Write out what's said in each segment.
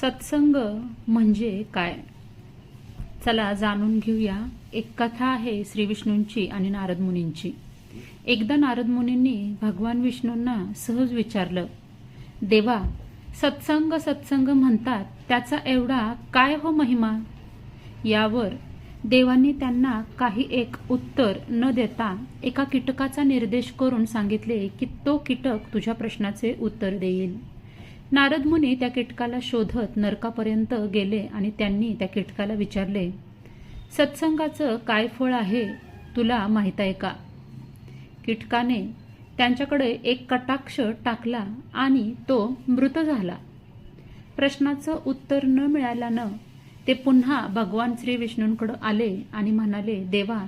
सत्संग म्हणजे काय? चला जाणून घेऊया. एक कथा आहे श्री विष्णूंची आणि नारद मुनींची. एकदा नारद मुनींनी भगवान विष्णूंना सहज विचारलं देवा सत्संग सत्संग म्हणतात त्याचा एवढा काय हो महिमा यावर देवांनी त्यांना काही एक उत्तर न देता एका कीटकाचा निर्देश करून सांगितले की तो कीटक तुझ्या प्रश्नाचे उत्तर देईल. नारद मुनी त्या कीटकाला शोधत नरकापर्यंत गेले आणि त्यांनी त्या कीटकाला विचारले सत्संगाचं काय फळ आहे तुला माहीत आहे का? कीटकाने त्यांच्याकडे एक कटाक्ष टाकला आणि तो मृत झाला. प्रश्नाचं उत्तर न मिळाल्यानं ते पुन्हा भगवान श्री विष्णूंकडं आले आणि म्हणाले देवा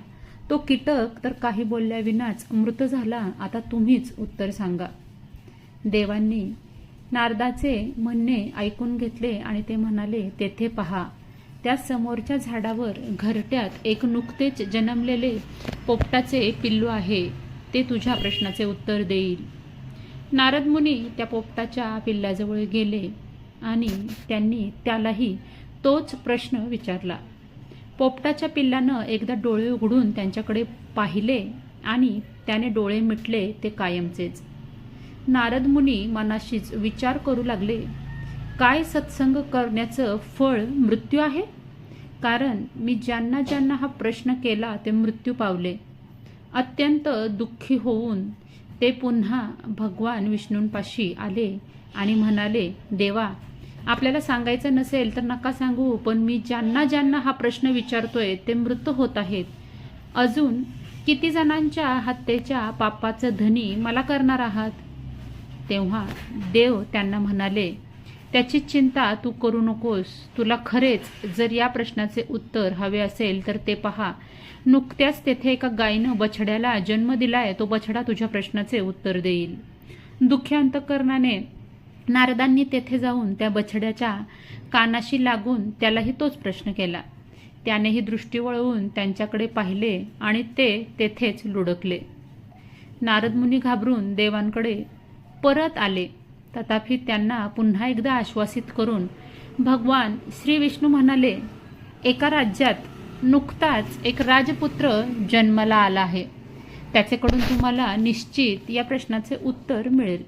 तो कीटक तर काही बोलल्याविनाच मृत झाला आता तुम्हीच उत्तर सांगा. देवांनी नारदाचे म्हणणे ऐकून घेतले आणि ते म्हणाले तेथे पहा. त्या समोरच्या झाडावर घरट्यात एक नुकतेच जन्मलेले पोपटाचे पिल्लू आहे. ते तुझ्या प्रश्नाचे उत्तर देईल. नारद मुनी त्या पोपटाच्या पिल्लाजवळ गेले आणि त्यांनी त्यालाही तोच प्रश्न विचारला. पोपटाच्या पिल्लानं एकदा डोळे उघडून त्यांच्याकडे पाहिले आणि त्याने डोळे मिटले ते कायमचेच. नारद मुनी मनाशीच विचार करू लागले. काय सत्संग करण्याचं फळ मृत्यू आहे? कारण मी ज्यांना ज्यांना हा प्रश्न केला ते मृत्यू पावले. अत्यंत दुःखी होऊन ते पुन्हा भगवान विष्णूंपाशी आले आणि म्हणाले देवा आपल्याला सांगायचं नसेल तर नका सांगू पण मी ज्यांना ज्यांना हा प्रश्न विचारतोय ते मृत होत आहेत. अजून किती जणांच्या हत्येच्या पापाचं धनी मला करणार आहात? तेव्हा देव त्यांना म्हणाले त्याची चिंता तू करू नकोस. तुला खरेच जर या प्रश्नाचे उत्तर हवे असेल तर ते पहा. नुकत्याच तेथे एका गायीनं बछड्याला जन्म दिलाय. तो बछडा तुझ्या प्रश्नाचे उत्तर देईल. दुःखी अंतकरणाने नारदांनी तेथे जाऊन त्या बछड्याच्या कानाशी लागून त्यालाही तोच प्रश्न केला. त्यानेही दृष्टी वळवून त्यांच्याकडे पाहिले आणि ते तेथेच लुडकले नारद मुनी घाबरून देवांकडे परत आले. तथापि त्यांना पुन्हा एकदा आश्वासित करून भगवान श्री विष्णू म्हणाले एका राज्यात नुकताच एक राजपुत्र जन्माला आला आहे. त्याच्याकडून तुम्हाला निश्चित या प्रश्नाचे उत्तर मिळेल.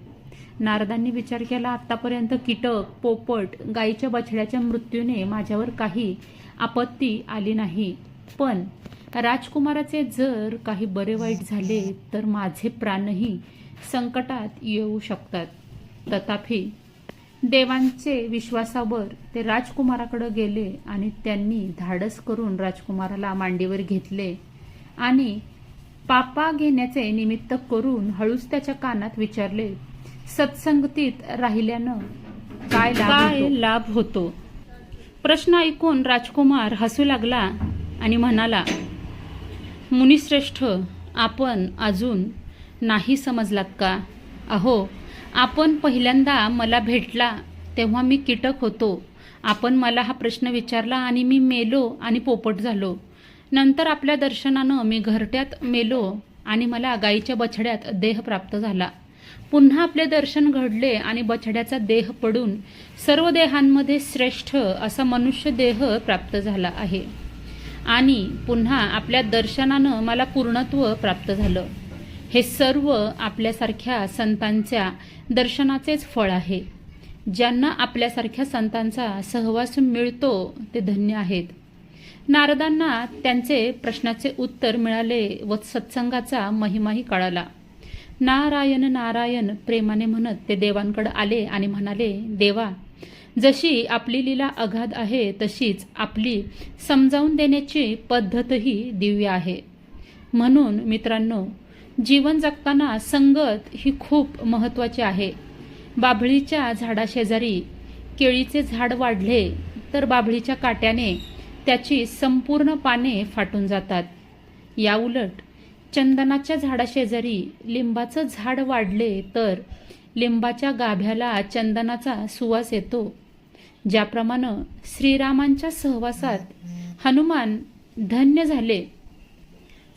नारदांनी विचार केला आत्तापर्यंत कीटक पोपट गायीच्या बछड्याच्या मृत्यूने माझ्यावर काही आपत्ती आली नाही. पण राजकुमाराचे जर काही बरे वाईट झाले तर माझे प्राणही संकटात येऊ शकतात. तथापि देवांचे विश्वासावर ते राजकुमाराकडे गेले आणि त्यांनी धाडस करून राजकुमाराला मांडीवर घेतले आणि पापा घेण्याचे निमित्त करून हळूच त्याच्या कानात विचारले सत्संगतीत राहिल्यानं काय काय लाभ होतो? प्रश्न ऐकून राजकुमार हसू लागला आणि म्हणाला मुनिश्रेष्ठ आपण अजून नाही समजलात का? अहो आपण पहिल्यांदा मला भेटला तेव्हा मी कीटक होतो. आपण मला हा प्रश्न विचारला आणि मी मेलो आणि पोपट झालो. नंतर आपल्या दर्शनानं मी घरट्यात मेलो आणि मला गाईच्या बछड्यात देह प्राप्त झाला. पुन्हा आपले दर्शन घडले आणि बछड्याचा देह पडून सर्व देहांमध्ये श्रेष्ठ असा मनुष्य देह प्राप्त झाला आहे. आणि पुन्हा आपल्या दर्शनानं मला पूर्णत्व प्राप्त झालं. हे सर्व आपल्यासारख्या संतांच्या दर्शनाचेच फळ आहे. ज्यांना आपल्यासारख्या संतांचा सहवास मिळतो ते धन्य आहेत. नारदांना त्यांचे प्रश्नाचे उत्तर मिळाले व सत्संगाचा महिमाही कळाला. नारायण नारायण प्रेमाने म्हणत ते देवांकडे आले आणि म्हणाले देवा जशी आपली लीला अगाध आहे तशीच आपली समजावून देण्याची पद्धतही दिव्य आहे. म्हणून मित्रांनो जीवन जगताना संगत ही खूप महत्त्वाची आहे. बाभळीच्या झाडाशेजारी केळीचे झाड वाढले तर बाभळीच्या काट्याने त्याची संपूर्ण पाने फाटून जातात. याउलट चंदनाच्या झाडाशेजारी लिंबाचं झाड वाढले तर लिंबाच्या गाभ्याला चंदनाचा सुवास येतो. ज्याप्रमाणे श्रीरामांच्या सहवासात हनुमान धन्य झाले.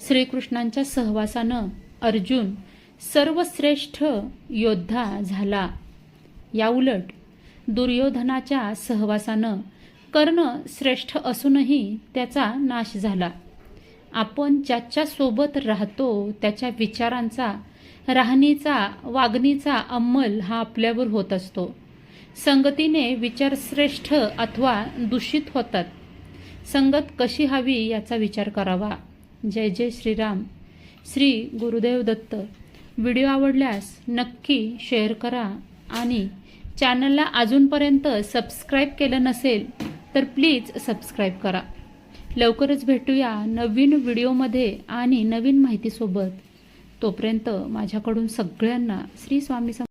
श्रीकृष्णांच्या सहवासानं अर्जुन सर्वश्रेष्ठ योद्धा झाला. याउलट दुर्योधनाच्या सहवासानं कर्ण श्रेष्ठ असूनही त्याचा नाश झाला. आपण ज्याच्यासोबत राहतो त्याच्या विचारांचा राहणीचा वागणीचा अंमल हा आपल्यावर होत असतो. संगतीने विचार श्रेष्ठ अथवा दूषित होतात. संगत कशी हवी याचा विचार करावा. जय जय श्रीराम. श्री गुरुदेव दत्त. व्हिडिओ आवडल्यास नक्की शेअर करा आणि चॅनलला अजूनपर्यंत सबस्क्राईब केलं नसेल तर प्लीज सबस्क्राईब करा. लवकरच भेटूया नवीन व्हिडिओमध्ये आणि नवीन माहितीसोबत. तोपर्यंत माझ्याकडून सगळ्यांना श्री स्वामी सम